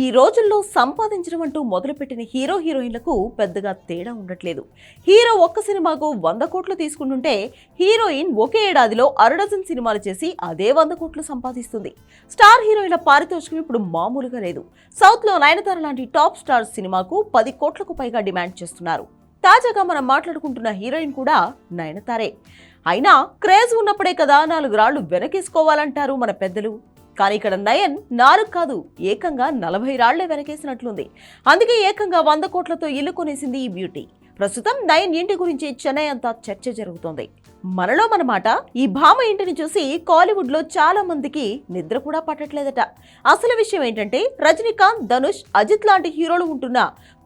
ఈ రోజుల్లో సంపాదించడం అంటూ మొదలుపెట్టిన హీరో హీరోయిన్లకు పెద్దగా తేడా ఉండట్లేదు. హీరో ఒక్క సినిమాకు వంద కోట్లు తీసుకుంటుంటే హీరోయిన్ ఒకే ఏడాదిలో అరడజన్ సినిమాలు చేసి అదే వంద కోట్లు సంపాదిస్తుంది. స్టార్ హీరోయిన్ల పారితోషికం ఇప్పుడు మామూలుగా లేదు. సౌత్లో నయనతార లాంటి టాప్ స్టార్ సినిమాకు పది కోట్లకు పైగా డిమాండ్ చేస్తున్నారు. తాజాగా మనం మాట్లాడుకుంటున్న హీరోయిన్ కూడా నయనతారే. అయినా క్రేజ్ ఉన్నప్పుడే కదా నాలుగు రాళ్ళు వెనకేసుకోవాలంటారు మన పెద్దలు. కానీ ఇక్కడ నయన్ నాలుగు కాదు ఏకంగా నలభై రాళ్ళే వెనకేసినట్లుంది. అందుకే ఏకంగా వంద కోట్లతో ఇల్లు కొనేసింది ఈ బ్యూటీ. ప్రస్తుతం నయన్ ఇంటి గురించి చెన్నై అంతా చర్చ జరుగుతోంది. మనలో మనమాట ఈ భామ ఇంటిని చూసి కాలీవుడ్లో చాలా మందికి నిద్ర కూడా పట్టట్లేదట. అసలు విషయం ఏంటంటే రజనీకాంత్ ధనుష్ అజిత్ లాంటి హీరోలు ఉంటున్న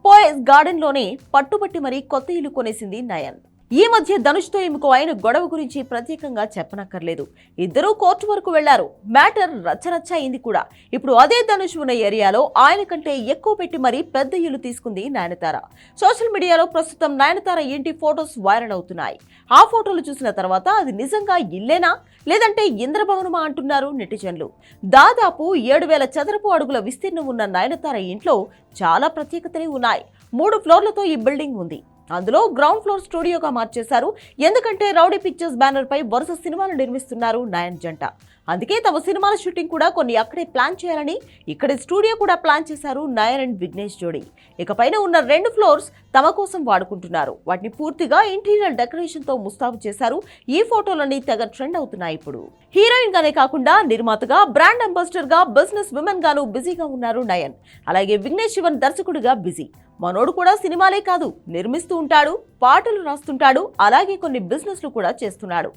పోయస్ గార్డెన్లోనే పట్టుబట్టి మరీ కొత్త ఇల్లు కొనేసింది నయన్. ఈ మధ్య ధనుష్తో ఈమెకు ఆయన గొడవ గురించి ప్రత్యేకంగా చెప్పనక్కర్లేదు. ఇద్దరూ కోర్టు వరకు వెళ్ళారు. మ్యాటర్ రచ్చరచ్చ అయింది కూడా. ఇప్పుడు అదే ధనుష్ ఉన్న ఏరియాలో ఆయన కంటే ఎక్కువ పెట్టి మరీ పెద్ద ఇల్లు తీసుకుంది నయనతార. సోషల్ మీడియాలో ప్రస్తుతం నయనతార ఇంటి ఫొటోస్ వైరల్ అవుతున్నాయి. ఆ ఫోటోలు చూసిన తర్వాత అది నిజంగా ఇల్లేనా? లేదంటే ఇంద్రభవనమా అంటున్నారు నెటిజన్లు. దాదాపు ఏడు వేల చదరపు అడుగుల విస్తీర్ణం ఉన్న నయనతార ఇంట్లో చాలా ప్రత్యేకతలు ఉన్నాయి. మూడు ఫ్లోర్లతో ఈ బిల్డింగ్ ఉంది. అందులో గ్రౌండ్ ఫ్లోర్ స్టూడియోగా మార్చేశారు. ఎందుకంటే రౌడీ పిక్చర్స్ బ్యానర్ పై వరుస సినిమాలు నిర్మిస్తున్నారు నయన్ జంట. అందుకే తమ సినిమాల షూటింగ్ కూడా కొన్ని అక్కడే ప్లాన్ చేయాలని ఇక్కడ స్టూడియో కూడా ప్లాన్ చేశారు నయన్ అండ్ విఘ్నేష్ జోడి. ఇకపైన ఉన్న రెండు ఫ్లోర్స్ తమ కోసం వాడుకుంటున్నారు. వాటిని పూర్తిగా ఇంటీరియర్ డెకరేషన్తో ముస్తాబు చేశారు. ఈ ఫోటోలన్నీ తెగ ట్రెండ్ అవుతున్నాయి ఇప్పుడు. హీరోయిన్ గానే కాకుండా నిర్మాతగా బ్రాండ్ అంబాసిడర్గా బిజినెస్ విమెన్ గాను బిజీగా ఉన్నారు నయన్. అలాగే విఘ్నేష్ శివన్ దర్శకుడిగా బిజీ. మనోడు కూడా సినిమాలే కాదు నిర్మిస్తూ ఉంటాడు పాటలు రాస్తుంటాడు అలాగే కొన్ని బిజినెస్లు కూడా చేస్తున్నాడు.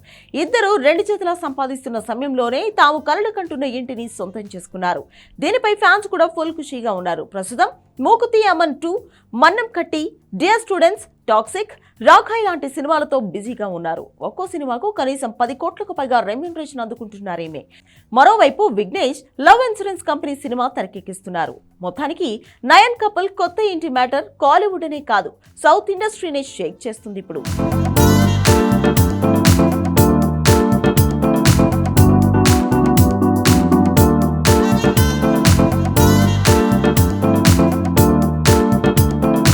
ఇద్దరు రెండు చేతులా సంపాదిస్తున్న సమయంలోనే తాము కలలు కంటున్న ఇంటిని సొంతం చేసుకున్నారు. దీనిపై ఫ్యాన్స్ కూడా ఫుల్ ఖుషీగా ఉన్నారు. ప్రస్తుతం మూకుతి అమన్ టూ మన్నం కట్టి డియర్ స్టూడెంట్స్ టాక్సిక్ రాఖాయ్ లాంటి సినిమాలతో బిజీగా ఉన్నారు. ఒక్కో సినిమాకు కనీసం పది కోట్లకు పైగా రెమ్యూనరేషన్ అందుకుంటున్నారేమే మరోవైపు Vignesh love insurance company cinema తెరకెక్కిస్తున్నారు. మొత్తానికి నయన్ కపుల్ కొత్త ఇంటి మ్యాటర్ కాలీవుడ్ అనే కాదు సౌత్ ఇండస్ట్రీనే షేక్ చేస్తుంది ఇప్పుడు.